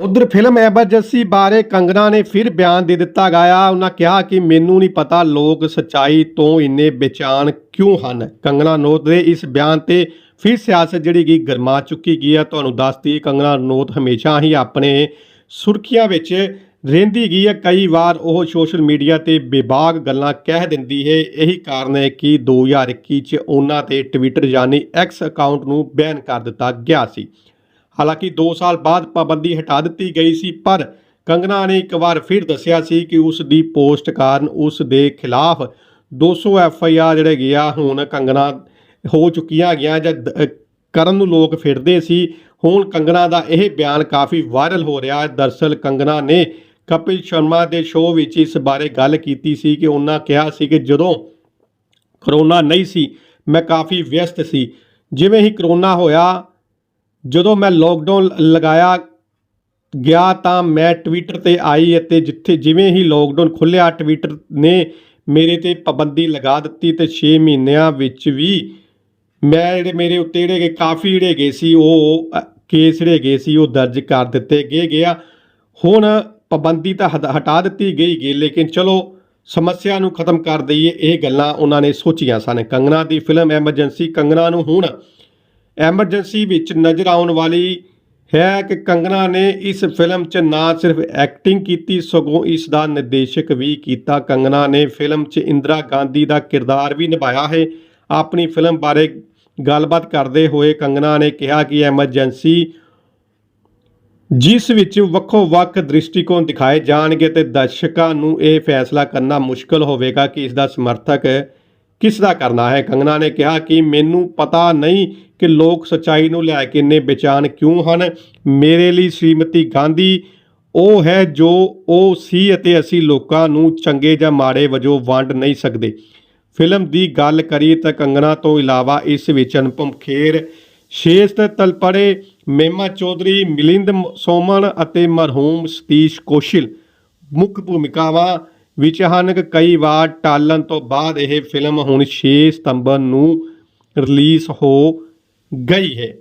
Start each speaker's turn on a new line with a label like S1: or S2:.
S1: ਉਧਰ film emergency ਬਾਰੇ ਕੰਗਨਾ ਨੇ ਫਿਰ ਬਿਆਨ ਦੇ ਦਿੱਤਾ ਗਿਆ। ਉਹਨਾਂ ਕਿਹਾ ਕਿ ਮੈਨੂੰ ਨਹੀਂ ਪਤਾ ਲੋਕ ਸੱਚਾਈ ਤੋਂ ਇੰਨੇ ਬੇਚੈਨ ਕਿਉਂ ਹਨ। ਕੰਗਨਾ ਰਣੌਤ ਦੇ ਇਸ ਬਿਆਨ ਤੇ ਫਿਰ ਸਿਆਸਤ ਜਿਹੜੀ ਗਈ ਗਰਮਾ ਚੁੱਕੀ ਗਈ ਹੈ। ਤੁਹਾਨੂੰ ਦੱਸਦੀ ਕੰਗਨਾ ਰਣੌਤ ਹਮੇਸ਼ਾ ਹੀ ਆਪਣੇ ਸੁਰਖੀਆਂ ਵਿੱਚ ਰਹਿੰਦੀ ਗਈ ਹੈ। ਕਈ ਵਾਰ ਉਹ ਸੋਸ਼ਲ ਮੀਡੀਆ ਤੇ ਬੇਬਾਕ ਗੱਲਾਂ ਕਹਿ ਦਿੰਦੀ ਹੈ। ਇਹੀ ਕਾਰਨ ਹੈ ਕਿ 2021 ਚ ਉਹਨਾਂ ਤੇ ਟਵਿੱਟਰ ਯਾਨੀ ਐਕਸ ਅਕਾਊਂਟ ਨੂੰ ਬੈਨ ਕਰ ਦਿੱਤਾ ਗਿਆ ਸੀ। ਹਾਲਾਂਕਿ 2 ਸਾਲ ਬਾਅਦ ਪਾਬੰਦੀ ਹਟਾ ਦਿੱਤੀ ਗਈ ਸੀ, ਪਰ ਕੰਗਨਾ ਨੇ ਇੱਕ ਵਾਰ ਫਿਰ ਦੱਸਿਆ ਸੀ ਕਿ ਉਸ ਦੀ ਪੋਸਟ ਕਾਰਨ ਉਸ ਦੇ ਖਿਲਾਫ 200 ਐਫ ਆਈ ਆਰ ਜਿਹੜੇ ਗਿਆ ਹੁਣ ਕੰਗਨਾ ਹੋ ਚੁੱਕੀਆਂ ਗਿਆ ਜਾਂ ਕਰਨ ਨੂੰ ਲੋਕ ਫਿਰਦੇ ਸੀ। ਹੁਣ ਕੰਗਨਾ ਦਾ ਇਹ ਬਿਆਨ ਕਾਫੀ ਵਾਇਰਲ ਹੋ ਰਿਹਾ ਹੈ। ਦਰਸਲ ਕੰਗਨਾ ਨੇ ਕਪਿਲ ਸ਼ਰਮਾ ਦੇ ਸ਼ੋਅ ਵਿੱਚ ਇਸ ਬਾਰੇ ਗੱਲ ਕੀਤੀ ਸੀ ਕਿ ਉਹਨਾਂ ਕਿਹਾ ਸੀ ਕਿ ਜਦੋਂ ਕਰੋਨਾ ਨਹੀਂ ਸੀ, ਮੈਂ ਕਾਫੀ ਵਿਅਸਤ ਸੀ। ਜਿਵੇਂ ਹੀ ਕਰੋਨਾ ਹੋਇਆ ਜਦੋਂ ਮੈਂ ਲੋਕਡਾਊਨ ਲਗਾਇਆ, ਗਿਆ ਤਾਂ ਮੈਂ ਟਵਿੱਟਰ ਤੇ ਆਈ ਅਤੇ ਜਿੱਥੇ ਜਿਵੇਂ ਹੀ ਲੋਕਡਾਊਨ ਖੁੱਲਿਆ ਟਵਿੱਟਰ ਨੇ ਮੇਰੇ ਤੇ ਪਾਬੰਦੀ ਲਗਾ ਦਿੱਤੀ ਤੇ 6 ਮਹੀਨਿਆਂ ਵਿੱਚ ਵੀ ਮੈਂ ਜਿਹੜੇ ਮੇਰੇ ਉੱਤੇ ਜਿਹੜੇ ਕਾਫੀ ਜਿਹੜੇ ਗਏ ਸੀ, ਉਹ ਕੇਸ ਜਿਹੜੇ ਗਏ ਸੀ, ਉਹ ਦਰਜ ਕਰ ਦਿੱਤੇ ਗਏ, ਗਿਆ। ਹੁਣ ਪਾਬੰਦੀ ਤਾਂ ਹਟ- ਹਟਾ ਦਿੱਤੀ ਗਈ ਗਈ ਲੇਕਿਨ ਚਲੋ ਸਮੱਸਿਆ ਨੂੰ ਖਤਮ ਕਰ ਦਈਏ, ਇਹ ਗੱਲਾਂ ਉਹਨਾਂ ਨੇ ਸੋਚੀਆਂ ਸਨ। ਕੰਗਣਾ ਦੀ ਫਿਲਮ ਐਮਰਜੈਂਸੀ ਕੰਗਨਾ ਨੂੰ ਹੁਣ ਐਮਰਜੈਂਸੀ ਵਿੱਚ ਨਜ਼ਰ ਆਉਣ ਵਾਲੀ ਹੈ ਕਿ ਕੰਗਨਾ ਨੇ ਇਸ ਫਿਲਮ 'ਚ ਨਾ ਸਿਰਫ ਐਕਟਿੰਗ ਕੀਤੀ, ਸਗੋਂ ਇਸ ਦਾ ਨਿਰਦੇਸ਼ਕ ਵੀ ਕੀਤਾ। ਕੰਗਨਾ ਨੇ ਫਿਲਮ 'ਚ ਇੰਦਰਾ ਗਾਂਧੀ ਦਾ ਕਿਰਦਾਰ ਵੀ ਨਿਭਾਇਆ ਹੈ। ਆਪਣੀ ਫਿਲਮ ਬਾਰੇ ਗੱਲਬਾਤ ਕਰਦੇ ਹੋਏ ਕੰਗਨਾ ਨੇ ਕਿਹਾ ਕਿ ਐਮਰਜੈਂਸੀ ਜਿਸ ਵਿੱਚ ਵੱਖੋ ਵੱਖ ਦ੍ਰਿਸ਼ਟੀਕੋਣ ਦਿਖਾਏ ਜਾਣਗੇ ਤੇ ਦਰਸ਼ਕਾਂ ਨੂੰ ਇਹ ਫੈਸਲਾ ਕਰਨਾ ਮੁਸ਼ਕਲ ਹੋਵੇਗਾ ਕਿ ਇਸ ਦਾ ਸਮਰਥਕ ਕਿਸ ਦਾ ਕਰਨਾ ਹੈ? ਕੰਗਨਾ ਨੇ ਕਿਹਾ ਕਿ ਮੈਨੂੰ ਪਤਾ ਨਹੀਂ ਕਿ ਲੋਕ ਸੱਚਾਈ ਨੂੰ ਲੈ ਕੇ ਇੰਨੇ ਬੇਚਾਨ ਕਿਉਂ ਹਨ। ਮੇਰੇ ਲਈ ਸ਼੍ਰੀਮਤੀ ਗਾਂਧੀ ਉਹ ਹੈ ਜੋ ਉਹ ਸੀ ਅਤੇ ਅਸੀਂ ਲੋਕਾਂ ਨੂੰ ਚੰਗੇ ਜਾਂ ਮਾੜੇ ਵਜੋਂ ਵੰਡ ਨਹੀਂ ਸਕਦੇ। ਫਿਲਮ ਦੀ ਗੱਲ ਕਰੀਏ ਤਾਂ ਕੰਗਨਾ ਤੋਂ ਇਲਾਵਾ ਇਸ ਵਿੱਚ ਅਨੁਪਮ ਖੇਰ ਸ਼ੇਸ਼ਤ, ਤਲਪੜੇ, ਮੇਮਾ ਚੌਧਰੀ, ਮਿਲਿੰਦ ਮ- ਸੋਮਨ ਅਤੇ ਮਰਹੂਮ ਸਤੀਸ਼ ਕੋਸ਼ਿਲ ਮੁੱਖ ਭੂਮਿਕਾਵਾਂ ਵਿੱਚ ਕਈ ਵਾਰ ਟਾਲਣ ਤੋਂ ਬਾਅਦ ਇਹ ਫਿਲਮ ਹੁਣ 6 ਸਤੰਬਰ ਨੂੰ ਰਿਲੀਜ਼ ਹੋ ਗਈ ਹੈ।